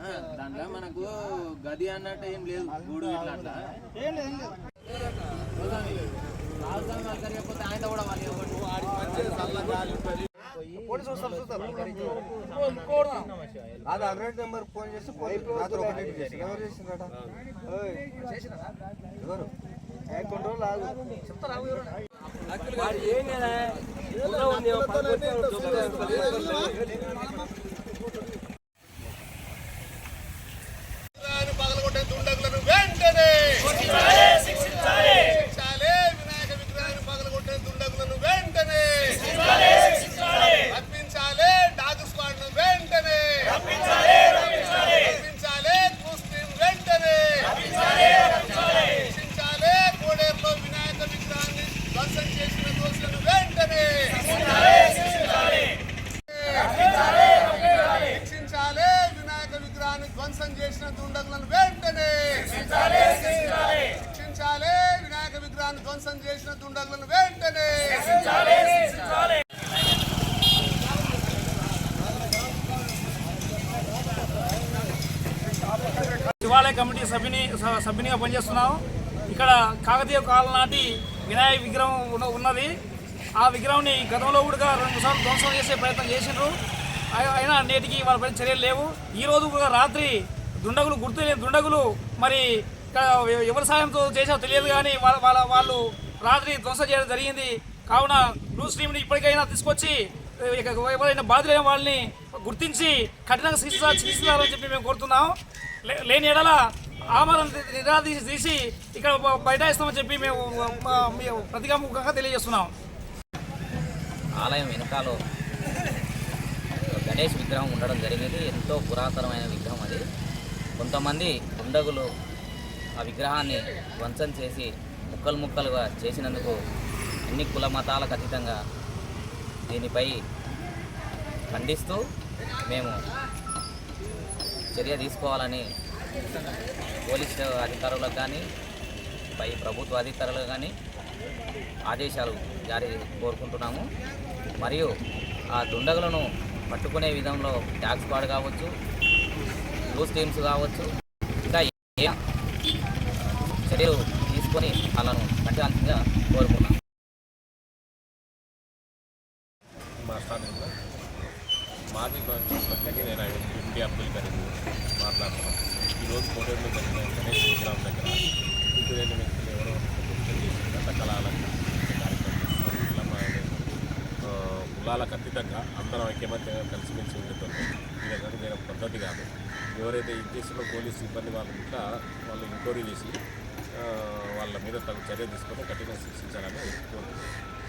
ఆ, దాంట్లో మనకు గది అన్నట్టు ఏం లేదు గూడు ఇట్లా రాజధాని ఆయన కూడా వాళ్ళు ఇవ్వండి. అది హండ్రెడ్ నెంబర్ ఫోన్ చేసి ఎవరు ఓయ్. ఎవరు? ఏ కొన్ని రోజులు ఆగు. విగ్రహాన్ని పగలగొట్టే దుండగులను వెంటనే శిక్షించాలి వినాయక విగ్రహాన్ని పగలగొట్టే దుండగులను వెంటనే రప్పించాలి డాగ్ స్క్వాడ్ను వెంటనే రప్పించాలి ముస్లిం వెంటనే శిక్షించాలి కోడేరులో వినాయక విగ్రహాన్ని ధ్వంసం చేసిన దోషులను వెంటనే శిక్షించాలి వినాయక విగ్రహాన్ని ధ్వంసం చేసిన దుండగులను వెంటనే. శిక్షించాలి వినాయక విగ్రహాన్ని ధ్వంసం చేసిన దుండగులను వెంటనే. శివాలయ కమిటీ సభ్యుని సభ్యునిగా పనిచేస్తున్నాం ఇక్కడ కాకతీయ కాలం నాటి వినాయక విగ్రహం ఉన్న- ఉన్నది. ఆ విగ్రహంని గతంలో కూడా రెండు సార్లు ధ్వంసం చేసే ప్రయత్నం చేసిండ్రు. అయి- అయినా నేటికి వాళ్ళ పైన చర్యలు లేవు. ఈ రోజు కూడా రాత్రి దుండగులు గుర్తు లేని దుండగులు మరి ఇక్కడ ఎవరి సాయంతో చేసారో తెలియదు కానీ వాళ్ళ వాళ్ళ వాళ్ళు రాత్రి ధ్వంసం చేయడం జరిగింది. కావున న్యూస్ టీంని ఇప్పటికైనా తీసుకొచ్చి ఎవరైనా బాధ్యులైన వాళ్ళని గుర్తించి కఠినంగా శిక్ష శిక్షిస్తారని చెప్పి మేము కోరుతున్నాం. లే- లేని ఎడల ఆమరణ నిరాదీసి తీసి ఇక్కడ బ- బైఠాయిస్తామని చెప్పి మేము మా- ప్రతిగాముఖంగా తెలియజేస్తున్నాం. ఆలయం వెనకాలో గణేష్ విగ్రహం ఉండడం జరిగింది. ఎంతో పురాతనమైన విగ్రహం అది. కొంతమంది దుండగులు ఆ విగ్రహాన్ని ధ్వంసం చేసి ముక్కలు ముక్కలుగా చేసినందుకు అన్ని కుల మతాలకు అతీతంగా దీనిపై ఖండిస్తూ మేము చర్య తీసుకోవాలని పోలీస్ అధికారులకు కానీ పై ప్రభుత్వ అధికారులకు కానీ ఆదేశాలు జారీ కోరుకుంటున్నాము. మరియు ఆ దుండగులను పట్టుకునే విధంలో ట్యాక్స్ స్క్వాడ్ కావచ్చు ముస్లిమ్స్ కావచ్చు ఇంకా ఏ చర్యలు తీసుకొని వాళ్ళను కట్టాల్సిందిగా కోరుకున్నాను మా స్థానంలో మాజీ కాన్స్టిట్యూషన్ నేను ఎంపీ అబ్దుల్ కరీం మాట్లాడుతున్నాను ఈరోజు కోటేరులో జరిగిన గణేష్ విగ్రహం దగ్గర ఇంటి రెండు వ్యక్తులు ఎవరో రకరకాల కులాలకు అతీతంగా అందరం ఐక్యమత్యంగా కలిసిమెలిసి ఉండేటువంటి ఈ విధంగా పద్ధతి కాదు. ఎవరైతే ఈ కేసులో పోలీస్ సిబ్బంది వాళ్ళు ఇంకా వాళ్ళు ఎంక్వైరీ చేసి వాళ్ళ మీద తగు చర్య తీసుకొని కఠినంగా శిక్షించాలని కోరుతున్నాను